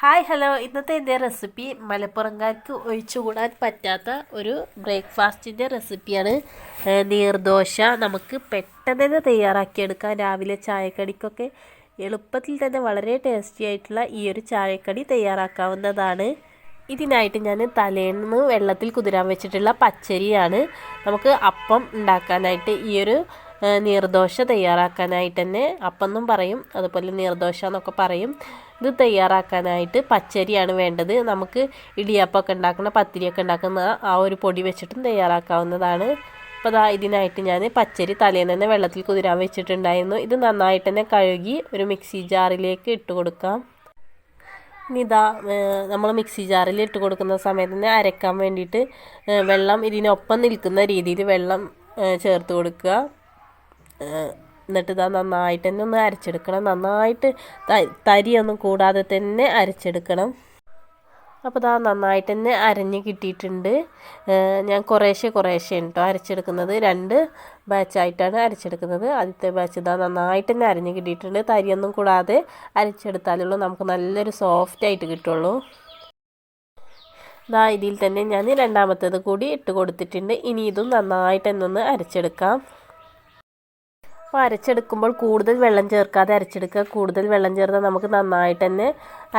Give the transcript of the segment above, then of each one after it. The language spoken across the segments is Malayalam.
Hi hello. ഇന്നത്തെ എന്റെ റെസിപ്പി മലപ്പുറംകാർക്ക് ഒഴിച്ചുകൂടാൻ പറ്റാത്ത ഒരു ബ്രേക്ക്ഫാസ്റ്റിന്റെ റെസിപ്പിയാണ്. നീർദോശ. നമുക്ക് പെട്ടെന്ന് തന്നെ തയ്യാറാക്കിയെടുക്കാം. രാവിലെ ചായക്കടിക്കൊക്കെ എളുപ്പത്തിൽ തന്നെ വളരെ ടേസ്റ്റി ആയിട്ടുള്ള ഈ ഒരു ചായക്കടി തയ്യാറാക്കാവുന്നതാണ്. ഇതിനായിട്ട് ഞാൻ തലേന്ന് വെള്ളത്തിൽ കുതിരാൻ വെച്ചിട്ടുള്ള പച്ചരിയാണ് നമുക്ക് അപ്പം ഉണ്ടാക്കാനായിട്ട് ഈ ഒരു നീർദോശ തയ്യാറാക്കാനായിട്ട് തന്നെ അപ്പന്നും പറയും. അതുപോലെ നീർദോശ എന്നൊക്കെ പറയും. ഇത് തയ്യാറാക്കാനായിട്ട് പച്ചരിയാണ് വേണ്ടത്. നമുക്ക് ഇടിയപ്പമൊക്കെ ഉണ്ടാക്കുന്ന പത്തിരിയൊക്കെ ഉണ്ടാക്കുന്ന ആ ഒരു പൊടി വെച്ചിട്ടും തയ്യാറാക്കാവുന്നതാണ്. അപ്പോൾ അതാ ഇതിനായിട്ട് ഞാൻ പച്ചരി തലേന്ന് തന്നെ വെള്ളത്തിൽ കുതിരാൻ വെച്ചിട്ടുണ്ടായിരുന്നു. ഇത് നന്നായിട്ട് തന്നെ കഴുകി ഒരു മിക്സി ജാറിലേക്ക് ഇട്ട് കൊടുക്കാം. ഇതാ നമ്മൾ മിക്സി ജാറിൽ ഇട്ട് കൊടുക്കുന്ന സമയത്ത് തന്നെ അരക്കാൻ വേണ്ടിയിട്ട് വെള്ളം ഇതിനൊപ്പം നിൽക്കുന്ന രീതിയിൽ വെള്ളം ചേർത്ത് കൊടുക്കുക. എന്നിട്ട് ഇതാ നന്നായിട്ട് തന്നെ ഒന്ന് അരച്ചെടുക്കണം. നന്നായിട്ട് തരിയൊന്നും കൂടാതെ തന്നെ അരച്ചെടുക്കണം. അപ്പോൾ ഇതാ നന്നായിട്ട് തന്നെ അരഞ്ഞ് കിട്ടിയിട്ടുണ്ട്. ഞാൻ കുറേശ്ശെ കുറേശ്ശെ കേട്ടോ അരച്ചെടുക്കുന്നത്. രണ്ട് ബാച്ചായിട്ടാണ് അരച്ചെടുക്കുന്നത്. ആദ്യത്തെ ബാച്ച് ഇതാ നന്നായിട്ട് തന്നെ അരഞ്ഞ് കിട്ടിയിട്ടുണ്ട്. തരിയൊന്നും കൂടാതെ അരച്ചെടുത്താലുള്ളൂ നമുക്ക് നല്ലൊരു സോഫ്റ്റ് ആയിട്ട് കിട്ടുള്ളൂ. ഇതാ ഇതിൽ തന്നെ ഞാൻ രണ്ടാമത്തേത് കൂടി ഇട്ട് കൊടുത്തിട്ടുണ്ട്. ഇനി ഇതും നന്നായിട്ട് തന്നെ ഒന്ന് അരച്ചെടുക്കാം. അപ്പോൾ അരച്ചെടുക്കുമ്പോൾ കൂടുതൽ വെള്ളം ചേർക്കാതെ അരച്ചെടുക്കുക. കൂടുതൽ വെള്ളം ചേർത്താൽ നമുക്ക് നന്നായിട്ട് തന്നെ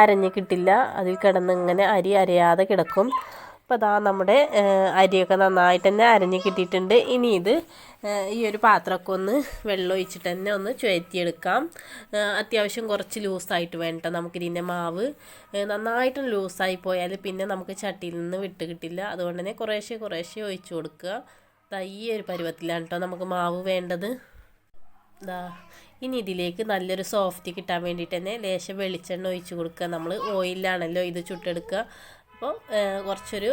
അരഞ്ഞ് കിട്ടില്ല. അതിൽ കിടന്ന് ഇങ്ങനെ അരി അരയാതെ കിടക്കും. അപ്പോൾ അതാ നമ്മുടെ അരിയൊക്കെ നന്നായിട്ട് തന്നെ അരഞ്ഞ് കിട്ടിയിട്ടുണ്ട്. ഇനി ഇത് ഈ ഒരു പാത്രമൊക്കെ ഒന്ന് വെള്ളം ഒഴിച്ചിട്ട് തന്നെ ഒന്ന് ചുഴറ്റിയെടുക്കാം. അത്യാവശ്യം കുറച്ച് ലൂസായിട്ട് വേണ്ട നമുക്കിതിന്റെ മാവ്. നന്നായിട്ട് ലൂസായി പോയാൽ പിന്നെ നമുക്ക് ചട്ടിയിൽ നിന്ന് വിട്ട് കിട്ടില്ല. അതുകൊണ്ട് തന്നെ കുറേശ്ശെ കുറേശ്ശെ ഒഴിച്ചു കൊടുക്കുക. ഈ ഒരു പരുവത്തിലാണ് കേട്ടോ നമുക്ക് മാവ് വേണ്ടത്. ദാ ഇനി ഇതിലേക്ക് നല്ലൊരു സോഫ്റ്റ് കിട്ടാൻ വേണ്ടിയിട്ട് തന്നെ ലേശം വെളിച്ചെണ്ണ ഒഴിച്ച് കൊടുക്കുക. നമ്മൾ ഓയിലാണല്ലോ ഇത് ചുട്ടെടുക്കുക. അപ്പോൾ കുറച്ചൊരു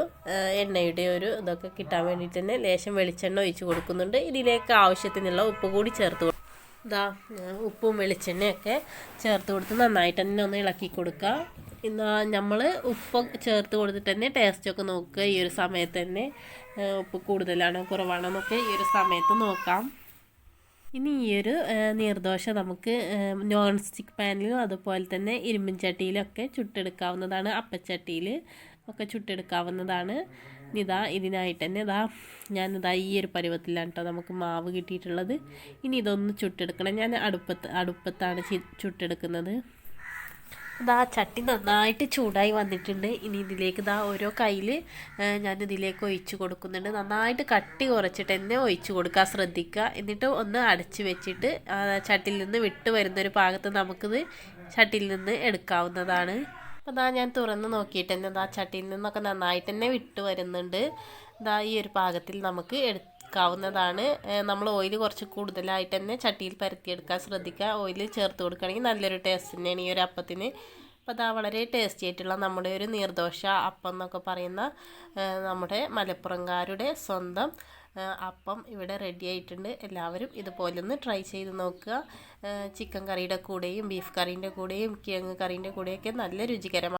എണ്ണയുടെ ഒരു ഇതൊക്കെ കിട്ടാൻ വേണ്ടിയിട്ട് തന്നെ ലേശം വെളിച്ചെണ്ണ ഒഴിച്ച് കൊടുക്കുന്നുണ്ട്. ഇതിലേക്ക് ആവശ്യത്തിനുള്ള ഉപ്പ് കൂടി ചേർത്ത് ഇതാ ഉപ്പും വെളിച്ചെണ്ണയൊക്കെ ചേർത്ത് കൊടുത്ത് നന്നായിട്ട് തന്നെ ഒന്ന് ഇളക്കി കൊടുക്കുക. എന്നാൽ നമ്മൾ ഉപ്പ് ചേർത്ത് കൊടുത്തിട്ട് തന്നെ ടേസ്റ്റൊക്കെ നോക്കുക. ഈ ഒരു സമയത്ത് തന്നെ ഉപ്പ് കൂടുതലാണോ കുറവാണോ എന്നൊക്കെ ഈ ഒരു സമയത്ത് നോക്കാം. ഇനി ഈ ഒരു നീർദോശ നമുക്ക് നോൺ സ്റ്റിക്ക് പാനിലും അതുപോലെ തന്നെ ഇരുമ്പിൻ ചട്ടിയിലൊക്കെ ചുട്ടെടുക്കാവുന്നതാണ് അപ്പച്ചട്ടിയിൽ ഒക്കെ ചുട്ടെടുക്കാവുന്നതാണ്. ഇതാ ഇതിനായിട്ട് തന്നെ ഇതാ ഞാനിതാ ഈ ഒരു പരുവത്തിലാണ് കേട്ടോ നമുക്ക് മാവ് കിട്ടിയിട്ടുള്ളത്. ഇനി ഇതൊന്ന് ചുട്ടെടുക്കണം. ഞാൻ അടുപ്പത്ത് അടുപ്പത്താണ് ചുട്ടെടുക്കുന്നത്. ഇതാ ചട്ടി നന്നായിട്ട് ചൂടായി വന്നിട്ടുണ്ട്. ഇനി ഇതിലേക്ക് ഇതാ ഓരോ കയ്യിൽ ഞാൻ ഇതിലേക്ക് ഒഴിച്ച് കൊടുക്കുന്നുണ്ട്. നന്നായിട്ട് കട്ടി കുറച്ചിട്ട് എന്നെ ഒഴിച്ച് കൊടുക്കാൻ ശ്രദ്ധിക്കുക എന്നിട്ട് ഒന്ന് അടച്ച് വെച്ചിട്ട് ചട്ടിയിൽ നിന്ന് വിട്ട് വരുന്നൊരു ഭാഗത്ത് നമുക്കിത് ചട്ടിയിൽ നിന്ന് എടുക്കാവുന്നതാണ്. അപ്പോൾ അതാ ഞാൻ തുറന്ന് നോക്കിയിട്ട് തന്നെ ദാ ചട്ടിയിൽ നിന്നൊക്കെ നന്നായിട്ട് തന്നെ വിട്ട് വരുന്നുണ്ട്. ഇതാ ഈ ഒരു പാകത്തിൽ നമുക്ക് എടുക്കാവുന്നതാണ്. നമ്മൾ ഓയിൽ കുറച്ച് കൂടുതലായിട്ട് തന്നെ ചട്ടിയിൽ പരത്തിയെടുക്കാൻ ശ്രദ്ധിക്കുക. ഓയിൽ ചേർത്ത് കൊടുക്കുകയാണെങ്കിൽ നല്ലൊരു ടേസ്റ്റ് തന്നെയാണ് ഈ ഒരു അപ്പത്തിന്. അപ്പോൾ അതാ വളരെ ടേസ്റ്റി ആയിട്ടുള്ള നമ്മുടെ ഒരു നീർദോശ അപ്പം എന്നൊക്കെ പറയുന്ന നമ്മുടെ മലപ്പുറംകാരുടെ സ്വന്തം അപ്പം ഇവിടെ റെഡി ആയിട്ടുണ്ട്. എല്ലാവരും ഇതുപോലെ ഒന്ന് ട്രൈ ചെയ്ത് നോക്കുക. ചിക്കൻ കറിയുടെ കൂടെയും ബീഫ് കറീന്റെ കൂടെയും കിഴങ്ങ് കറീന്റെ കൂടെയൊക്കെ നല്ല രുചികരമാണ്